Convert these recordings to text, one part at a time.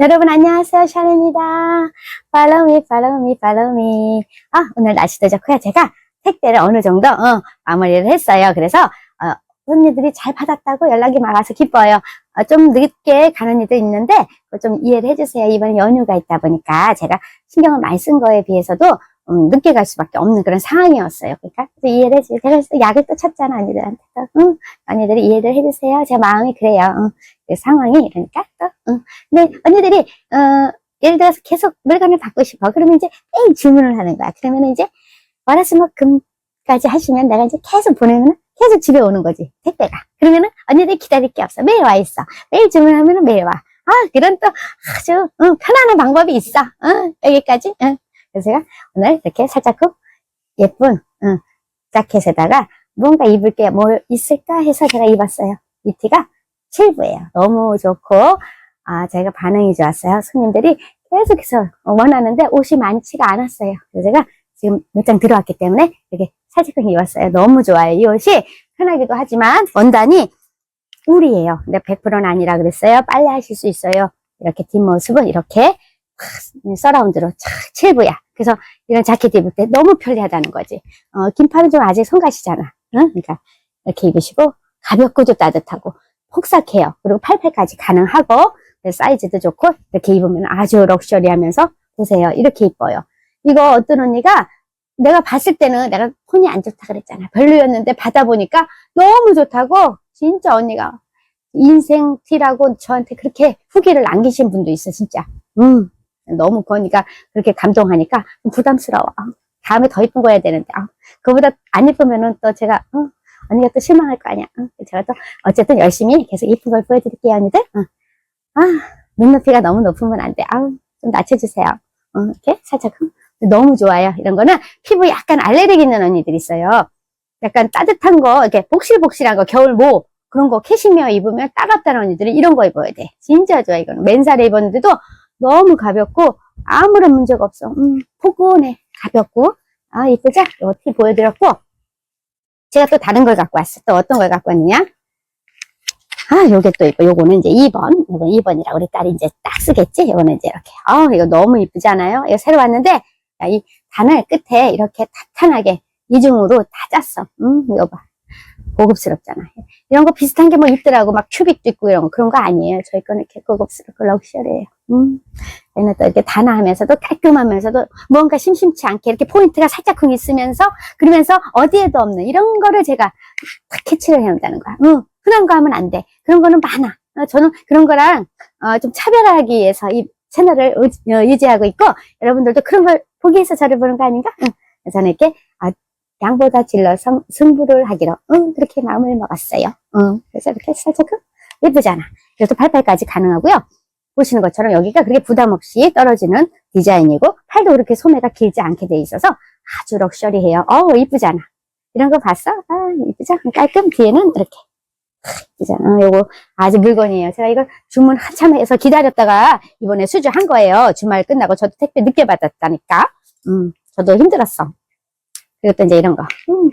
여러분 안녕하세요. 샤렌입니다. Follow me follow me follow me. 아 오늘 날씨도 좋고요. 제가 택배를 어느 정도 어, 마무리를 했어요. 그래서 어, 손님들이 잘 받았다고 연락이 많아서 기뻐요. 어, 좀 늦게 가는 일도 있는데 좀 이해를 해주세요. 이번에 연휴가 있다 보니까 제가 신경을 많이 쓴 거에 비해서도 음, 늦게 갈 수밖에 없는 그런 상황이었어요 그러니까 이해를 해주세요 제가 또 약을 또 쳤잖아 언니들한테 또 응? 언니들이 이해를 해주세요 제 마음이 그래요 응. 그 상황이 이러니까 또 응. 근데 언니들이 어 예를 들어서 계속 물건을 받고 싶어. 그러면 이제 매일 주문을 하는 거야. 그러면 이제 월화수목금까지 하시면 내가 이제 계속 보내면 계속 집에 오는 거지 택배가. 그러면은 언니들 기다릴 게 없어. 매일 와 있어. 매일 주문하면은 매일 와. 아 그런 또 아주 응, 편안한 방법이 있어. 응, 여기까지. 응. 제가 오늘 이렇게 살짝 그 예쁜 응, 자켓에다가 뭔가 입을 게뭐 있을까 해서 제가 입었어요. 이 티가 7부예요. 너무 좋고 아, 제가 반응이 좋았어요. 손님들이 계속해서 원하는데 옷이 많지가 않았어요. 그래서 제가 지금 몇 장 들어왔기 때문에 이렇게 살짝 입었어요. 너무 좋아요. 이 옷이 편하기도 하지만 원단이 울이에요. 근데 100%는 아니라 그랬어요. 빨래 하실 수 있어요. 이렇게 뒷모습은 이렇게 서라운드로 착 7부야. 그래서 이런 자켓 입을 때 너무 편리하다는 거지. 어, 긴팔은 좀 아직 손가시잖아. 응? 그러니까 이렇게 입으시고 가볍고도 따뜻하고 폭삭해요. 그리고 88까지 가능하고 사이즈도 좋고 이렇게 입으면 아주 럭셔리하면서 보세요. 이렇게 이뻐요. 이거 어떤 언니가 내가 봤을 때는 내가 폰이 안 좋다 그랬잖아. 별로였는데 받아보니까 너무 좋다고 진짜 언니가 인생 티라고 저한테 그렇게 후기를 남기신 분도 있어 진짜. 음 너무 그러니까 그렇게 감동하니까 좀 부담스러워. 아, 다음에 더 이쁜 거 해야 되는데 아, 그거보다 안 이쁘면은 또 제가 어, 언니가 또 실망할 거 아니야. 어, 제가 또 어쨌든 열심히 계속 이쁜 걸 보여드릴게요 언니들. 어. 아, 눈높이가 너무 높으면 안 돼. 아우, 좀 낮춰주세요. 어, 이렇게 살짝. 너무 좋아요. 이런 거는 피부 약간 알레르기 있는 언니들 있어요. 약간 따뜻한 거, 이렇게 복실복실한 거, 겨울 모, 그런 거 캐시미어 입으면 따갑다는 언니들은 이런 거 입어야 돼. 진짜 좋아, 이거는. 맨살에 입었는데도 너무 가볍고, 아무런 문제가 없어. 음, 포근해. 가볍고. 아, 이쁘죠? 이거 티 보여드렸고, 제가 또 다른 걸 갖고 왔어. 또 어떤 걸 갖고 왔느냐? 아, 요게 또 이뻐. 요거는 이제 2번. 요건 2번이라 우리 딸이 이제 딱 쓰겠지? 요거는 이제 이렇게. 아, 이거 너무 이쁘지 않아요? 이거 새로 왔는데, 야, 이 단을 끝에 이렇게 탄탄하게 이중으로 다 짰어. 음, 이거 봐. 고급스럽잖아. 이런 거 비슷한 게 뭐 있더라고. 막 큐빅도 있고 이런 거. 그런 거 아니에요. 저희 거는 이렇게 고급스럽고 럭셔리해요. 음. 얘는 또 이렇게 단아하면서도 깔끔하면서도 뭔가 심심치 않게 이렇게 포인트가 살짝쿵 있으면서 그러면서 어디에도 없는 이런 거를 제가 딱 캐치를 해놓는다는 거야. 응. 흔한 거 하면 안 돼. 그런 거는 많아. 어, 저는 그런 거랑 어, 좀 차별화하기 위해서 이 채널을 의, 어, 유지하고 있고 여러분들도 그런 걸 보기 위해서 저를 보는 거 아닌가? 응. 저는 이렇게 아, 양보다 질러 성, 승부를 하기로 응, 그렇게 마음을 먹었어요. 응. 그래서 이렇게 살짝 예쁘잖아. 그래서 88까지 가능하고요. 보시는 것처럼 여기가 그렇게 부담 없이 떨어지는 디자인이고 팔도 그렇게 소매가 길지 않게 돼 있어서 아주 럭셔리해요. 어우 이쁘잖아. 이런 거 봤어? 아 이쁘죠? 깔끔 뒤에는 이렇게 이쁘잖아. 요거 아주 물건이에요. 제가 이거 주문 한참 해서 기다렸다가 이번에 수주한 거예요. 주말 끝나고 저도 택배 늦게 받았다니까. 음, 저도 힘들었어. 그리고 또 이제 이런 거. 음.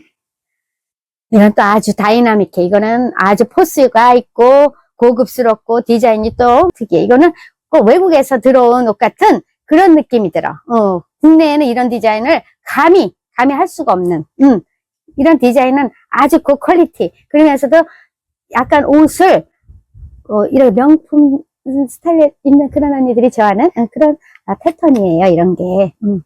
이건 또 아주 다이나믹해. 이거는 아주 포스가 있고 고급스럽고 디자인이 또 특이해. 이거는 꼭 외국에서 들어온 옷 같은 그런 느낌이 들어. 어, 국내에는 이런 디자인을 감히, 감히 할 수가 없는, 음, 이런 디자인은 아주 고퀄리티. 그러면서도 약간 옷을, 어, 이런 명품 스타일에 입는 그런 언니들이 좋아하는 어, 그런 아, 패턴이에요. 이런 게. 음.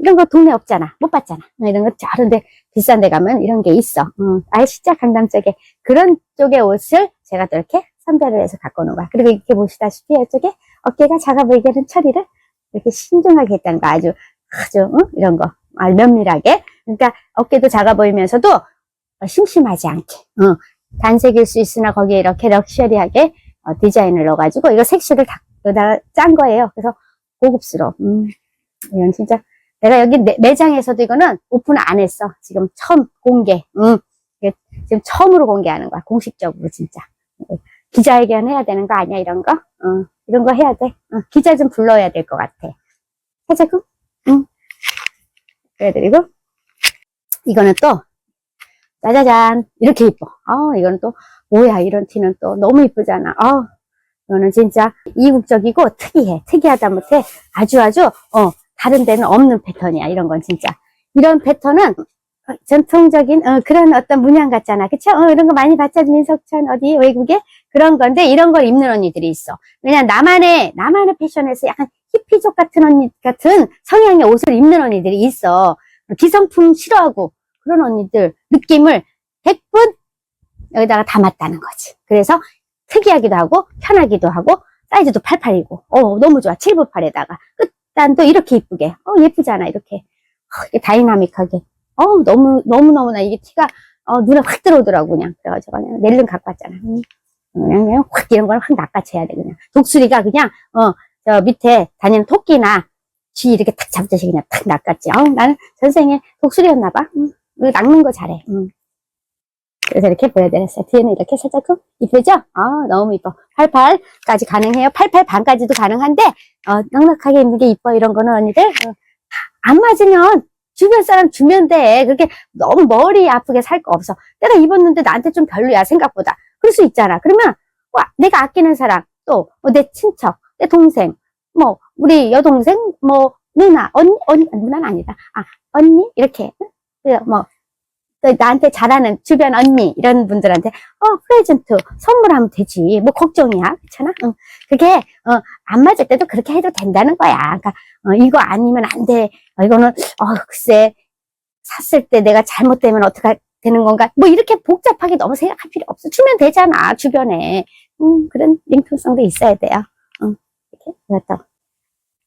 이런 거 동네 없잖아. 못 봤잖아. 어, 이런 거 저런데 비싼 데 가면 이런 게 있어. 음, 아시죠? 강남 쪽에. 그런 쪽의 옷을 제가 또 이렇게 선별을 해서 갖고 오는 거야. 그리고 이렇게 보시다시피 이쪽에 어깨가 작아 보이게 하는 처리를 이렇게 신중하게 했다는 거. 아주, 아주, 응? 이런 거. 아주 면밀하게. 그러니까 어깨도 작아 보이면서도 어, 심심하지 않게. 어, 단색일 수 있으나 거기에 이렇게 럭셔리하게 어, 디자인을 넣어가지고 이거 색실을 다 여기다가 짠 거예요. 그래서 고급스러워. 음, 이건 진짜 내가 여기 매, 매장에서도 이거는 오픈 안 했어. 지금 처음 공개. 응. 지금 처음으로 공개하는 거야. 공식적으로 진짜. 기자회견 해야 되는 거 아니야? 이런 거? 어, 이런 거 해야 돼. 어, 기자 좀 불러야 될 것 같아. 하자고? 응. 그래드리고 이거는 또 짜자잔 이렇게 이뻐. 아 이거는 또 뭐야 이런 티는 또 너무 이쁘잖아. 아 이거는 진짜 이국적이고 특이해. 특이하다 못해 아주 아주, 어, 다른 데는 없는 패턴이야. 이런 건 진짜. 이런 패턴은 전통적인 어, 그런 어떤 문양 같잖아. 그쵸? 어, 이런 거 많이 봤잖아. 민석천 어디 외국에 그런 건데 이런 걸 입는 언니들이 있어. 왜냐 나만의 나만의 패션에서 약간 히피족 같은 언니 같은 성향의 옷을 입는 언니들이 있어. 기성품 싫어하고 그런 언니들 느낌을 100분 여기다가 담았다는 거지. 그래서 특이하기도 하고 편하기도 하고 사이즈도 88이고 어 너무 좋아. 798에다가 끝 단도 이렇게 이쁘게 어 예쁘잖아 이렇게 어, 다이나믹하게 어 너무 너무 너무나 이게 티가 어 눈에 확 들어오더라고 그냥 그래가지고 그냥 낼름 갖고 왔잖아. 음. 그냥, 그냥 확 이런 걸 확 낚아채야 돼 그냥 독수리가 그냥 어 저 밑에 다니는 토끼나 쥐 이렇게 탁 잡듯이 그냥 탁 낚았지. 어 나는 전생에 독수리였나 봐. 음, 이거 낚는 거 잘해. 음. 그래서 이렇게 보여드렸어요. 뒤에는 이렇게 살짝 그 이쁘죠? 아 너무 이뻐. 88까지 가능해요. 88 반까지도 가능한데 어, 넉넉하게 입는 게 이뻐 이런 거는 언니들 어, 안 맞으면 주변 사람 주면 돼. 그렇게 너무 머리 아프게 살 거 없어. 내가 입었는데 나한테 좀 별로야 생각보다. 그럴 수 있잖아. 그러면 와, 내가 아끼는 사람 또 내 친척, 내 동생, 뭐 우리 여동생, 뭐 누나, 언니, 언니 누나는 아니다. 아 언니 이렇게 그뭐 또 나한테 잘하는 주변 언니 이런 분들한테 어 프레젠트 선물하면 되지. 뭐 걱정이야. 그렇잖아? 응. 그게 어, 안 맞을 때도 그렇게 해도 된다는 거야. 그러니까 어, 이거 아니면 안돼. 어, 이거는 어 글쎄 샀을 때 내가 잘못되면 어떻게 되는 건가? 뭐 이렇게 복잡하게 너무 생각할 필요 없어. 주면 되잖아 주변에. 음 그런 링통성도 있어야 돼요. 응. 이렇게 이것도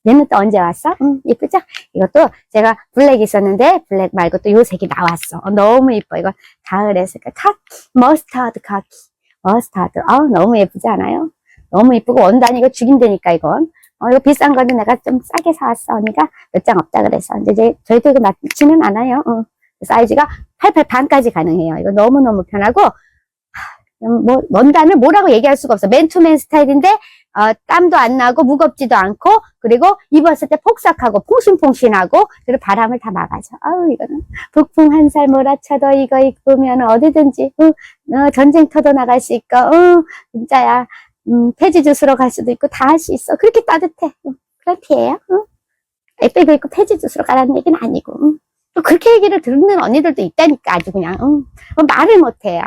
얘는 또 언제 왔어? 응, 예쁘죠? 이것도 제가 블랙 있었는데 블랙 말고 또 요 색이 나왔어. 어, 너무 예뻐. 이거 가을에 색깔 카키, 머스타드 카키, 머스타드. 아 너무 예쁘지 않아요? 너무 예쁘고 원단이 이거 죽인다니까 이건. 어, 이거 비싼 거는 내가 좀 싸게 사왔어. 언니가 몇 장 없다 그래서. 이제 제- 저희도 이거 맞지는 않아요. 어. 사이즈가 88 반까지 가능해요. 이거 너무 너무 편하고 하, 뭐 원단을 뭐라고 얘기할 수가 없어. 맨투맨 스타일인데 어, 땀도 안 나고 무겁지도 않고 그리고 입었을 때 폭삭하고 퐁신퐁신하고 그리고 바람을 다 막아줘. 아우 이거는 북풍 한 살 몰아쳐도 이거 입으면 어디든지 어, 어, 전쟁터도 나갈 수 있고 어, 진짜야 음, 폐지 주스러 갈 수도 있고 다 할 수 있어. 그렇게 따뜻해. 어, 그런 티예요. 어? 에빼고 입고 폐지 주스러 가라는 얘기는 아니고 어. 또 그렇게 얘기를 듣는 언니들도 있다니까 아주 그냥 어, 어, 말을 못해. 어.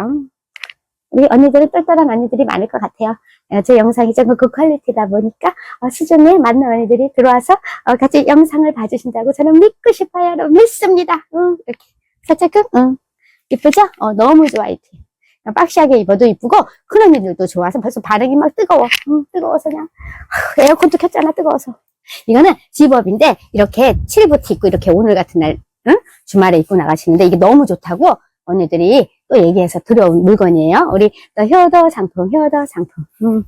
우리 언니들은 똘똘한 언니들이 많을 것 같아요. 어, 제 영상이 좀그 퀄리티다 보니까 어, 수준에 맞는 언니들이 들어와서 어, 같이 영상을 봐주신다고 저는 믿고 싶어요. 여러분 믿습니다. 어, 이렇게 살짝 그, 어, 이쁘죠? 어, 너무 좋아 이티. 박시하게 입어도 이쁘고 큰 언니들도 좋아서 벌써 반응이 막 뜨거워. 어, 뜨거워서 그냥 하, 에어컨도 켰잖아 뜨거워서. 이거는 집업인데 이렇게 칠부티 입고 이렇게 오늘 같은 날 응? 주말에 입고 나가시는데 이게 너무 좋다고 언니들이 또 얘기해서 들어온 물건이에요. 우리 또 효도 상품, 효도 상품. 음.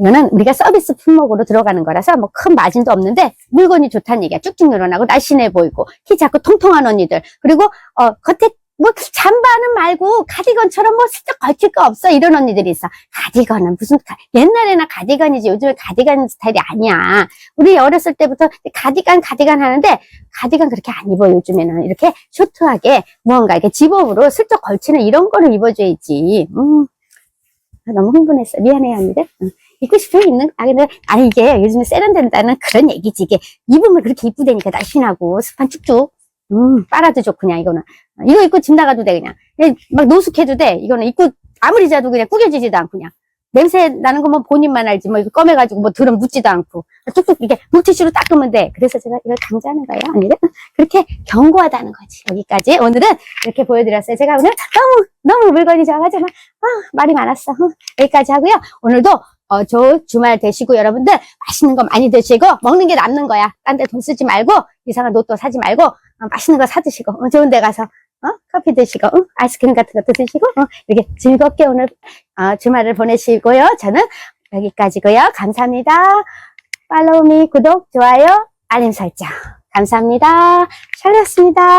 이거는 우리가 서비스 품목으로 들어가는 거라서 뭐 큰 마진도 없는데 물건이 좋다는 얘기야. 쭉쭉 늘어나고 날씬해 보이고 키 작고 통통한 언니들. 그리고 어 겉에 뭐 잠바는 말고 가디건처럼 뭐 슬쩍 걸칠 거 없어 이런 언니들이 있어. 가디건은 무슨 가- 옛날에나 가디건이지 요즘에 가디건 스타일이 아니야. 우리 어렸을 때부터 가디건 가디건 하는데 가디건 그렇게 안 입어 요즘에는 이렇게 쇼트하게 무언가 이렇게 집업으로 슬쩍 걸치는 이런 거를 입어줘야지. 음. 아, 너무 흥분했어. 미안해요 언니들. 응. 입고 싶으면 입는 아 근데 아니 이게 요즘에 세련된다는 그런 얘기지 이게 입으면 그렇게 이쁘다니까 날씬하고 스판 쭉쭉 음 빨아도 그냥 이거는. 이거 입고 집 나가도 돼 그냥. 그냥 막 노숙해도 돼 이거는. 입고 아무리 자도 그냥 구겨지지도 않고 그냥. 냄새 나는 거 뭐 본인만 알지 뭐 이거 검해가지고 뭐 들은 묻지도 않고. 뚝뚝 이렇게 물티슈로 닦으면 돼. 그래서 제가 이걸 강조하는 거예요 언니들. 그렇게 견고하다는 거지. 여기까지. 오늘은 이렇게 보여드렸어요. 제가 오늘 너무 너무 물건이 좋아가지고 막, 아, 말이 많았어. 어, 여기까지 하고요. 오늘도 어, 좋은 주말 되시고 여러분들 맛있는 거 많이 드시고 먹는 게 남는 거야. 딴 데 돈 쓰지 말고 이상한 로또 사지 말고 어, 맛있는 거 사 드시고 어, 좋은 데 가서 어? 커피 드시고 어? 아이스크림 같은 것도 드시고 어, 이렇게 즐겁게 오늘 어, 주말을 보내시고요. 저는 여기까지고요. 감사합니다. 팔로우미 구독, 좋아요, 알림 설정 감사합니다. 샬롯습니다.